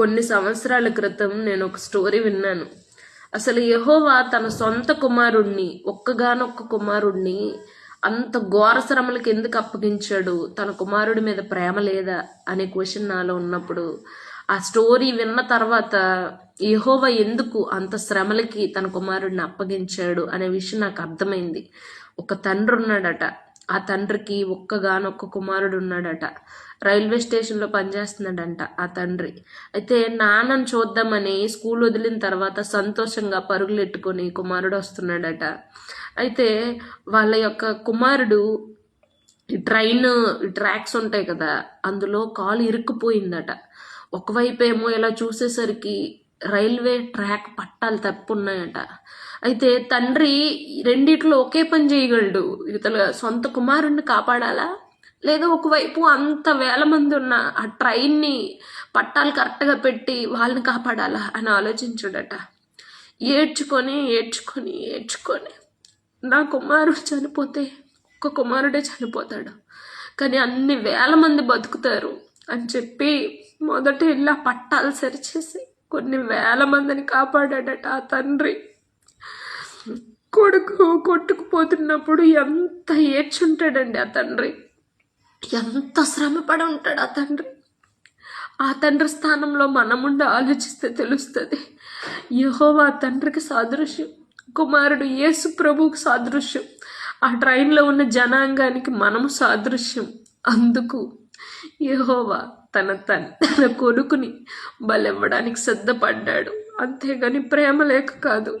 కొన్ని సంవత్సరాల క్రితం నేను ఒక స్టోరీ విన్నాను. అసలు యహోవా తన సొంత కుమారుణ్ణి ఒక్కగానొక్క కుమారుణ్ణి అంత ఘోర శ్రమలకు ఎందుకు అప్పగించాడు? తన కుమారుడి మీద ప్రేమ లేదా? అనే క్వశ్చన్ నాలో ఉన్నప్పుడు ఆ స్టోరీ విన్న తర్వాత యహోవ ఎందుకు అంత శ్రమలకి తన కుమారుడిని అప్పగించాడు? అనే విషయం నాకు అర్థమైంది. ఒక తండ్రి ఉన్నాడట ఆ తండ్రికి ఒక్కగానొక్క కుమారుడు ఉన్నాడట రైల్వే స్టేషన్లో పనిచేస్తున్నాడంట ఆ తండ్రి. అయితే నాన్నని చూద్దామని స్కూల్ వదిలిన తర్వాత సంతోషంగా పరుగులెట్టుకొని కుమారుడు వస్తున్నాడట అయితే వాళ్ళ యొక్క కుమారుడు ట్రైన్ ట్రాక్స్ ఉంటాయి కదా అందులో కాలు ఇరుక్కుపోయిందట. ఒకవైపు ఏమో ఇలా చూసేసరికి రైల్వే ట్రాక్ పట్టాలు తప్పున్నాయట. అయితే తండ్రి రెండిట్లో ఒకే పని చేయగలడు. ఇతను సొంత కుమారుణ్ణి కాపాడాలా? లేదా ఒకవైపు అంత వేల మంది ఉన్న ఆ ట్రైన్ని పట్టాలు కరెక్ట్గా పెట్టి వాళ్ళని కాపాడాలా అని ఆలోచించాడట. ఏడ్చుకొని ఏడ్చుకొని ఏడ్చుకొని నా కుమారుడు చనిపోతే ఒక్క కుమారుడే చనిపోతాడు. కానీ అన్ని వేల మంది బతుకుతారు అని చెప్పి మొదట ఇలా పట్టాలు సరిచేసి కొన్ని వేల మందిని కాపాడాడట ఆ తండ్రి. కొడుకు కొట్టుకుపోతున్నప్పుడు ఎంత ఏడ్చుంటాడండి ఆ తండ్రి. ఎంత శ్రమపడి ఉంటాడు ఆ తండ్రి. ఆ తండ్రి స్థానంలో మనముండి ఆలోచిస్తే తెలుస్తుంది. యహోవా తండ్రికి సాదృశ్యం. కుమారుడు యేసు ప్రభువుకు సాదృశ్యం. ఆ ట్రైన్లో ఉన్న జనాంగానికి మనము సాదృశ్యం. అందుకు యహోవా తన తన కొడుకుని బలెవ్వడానికి సిద్ధపడ్డాడు. అంతేగాని ప్రేమ లేక కాదు.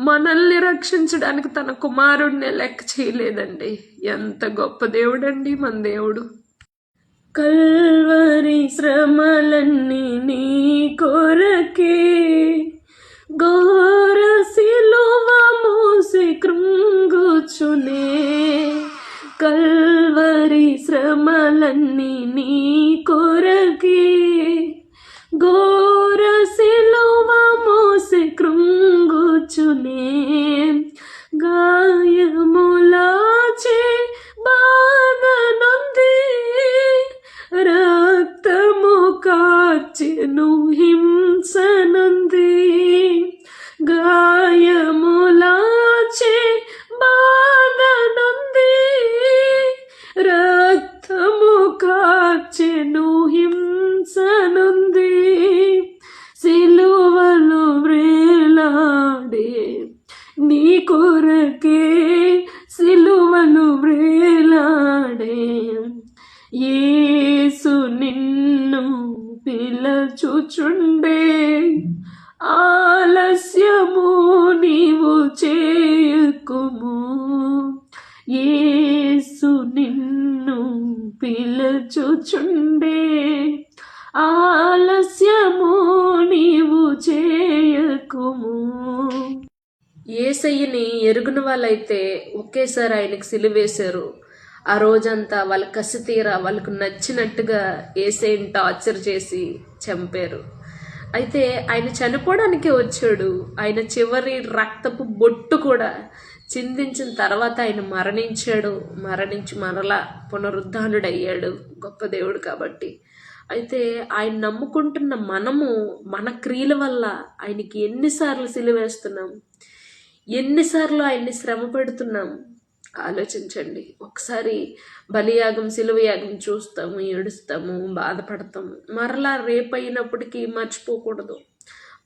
మనల్ని రక్షించడానికి తన కుమారుడినే లెక్క చేయలేదండి. ఎంత గొప్ప దేవుడండి మన దేవుడు. కల్వరి శ్రమలన్నీ నీ కొరకే. ఘోర శిలువ మోసి కృంగుచునే. కల్వరి శ్రమలన్నీ నీ సిలువను వేలాడే. ఏసు నిన్ను పిలచుచుండే. ఆలస్యము నీవు చేయకుము. ఏసు నిన్ను పిలచుచుండే. ఆ ఏసయ్యని ఎరుగున వాళ్ళైతే ఒకేసారి ఆయనకి సిలివేశారు ఆ రోజంతా వాళ్ళ కసి తీర వాళ్ళకు నచ్చినట్టుగా ఏసైని టార్చర్ చేసి చంపారు. అయితే ఆయన చనిపోవడానికే వచ్చాడు. ఆయన చివరి రక్తపు బొట్టు కూడా చిందించిన తర్వాత ఆయన మరణించాడు. మరణించి మరలా పునరుద్ధానుడయ్యాడు గొప్ప దేవుడు కాబట్టి. అయితే ఆయన నమ్ముకుంటున్న మనము మన క్రియల వల్ల ఆయనకి ఎన్నిసార్లు సిలువేస్తున్నాం ఎన్నిసార్లు ఆయన్ని శ్రమ పెడుతున్నాం ఆలోచించండి. ఒకసారి బలియాగం సిలువయాగం చూస్తాము ఏడుస్తాము బాధపడతాము. మరలా రేపయినప్పటికీ మర్చిపోకూడదు.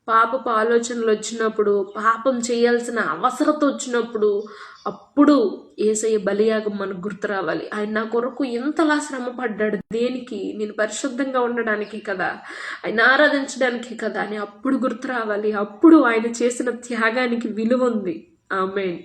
పాపపు ఆలోచనలు వచ్చినప్పుడు పాపం చేయాల్సిన అవసరత వచ్చినప్పుడు అప్పుడు ఏసయ్య బలియాగం మనకు గుర్తు రావాలి. ఆయన నా కొరకు ఎంతలా శ్రమ పడ్డాడు దేనికి? నేను పరిశుద్ధంగా ఉండడానికి కదా? ఆయన ఆరాధించడానికి కదా అని అప్పుడు గుర్తు రావాలి. అప్పుడు ఆయన చేసిన త్యాగానికి విలువ ఉంది. ఆమెన్.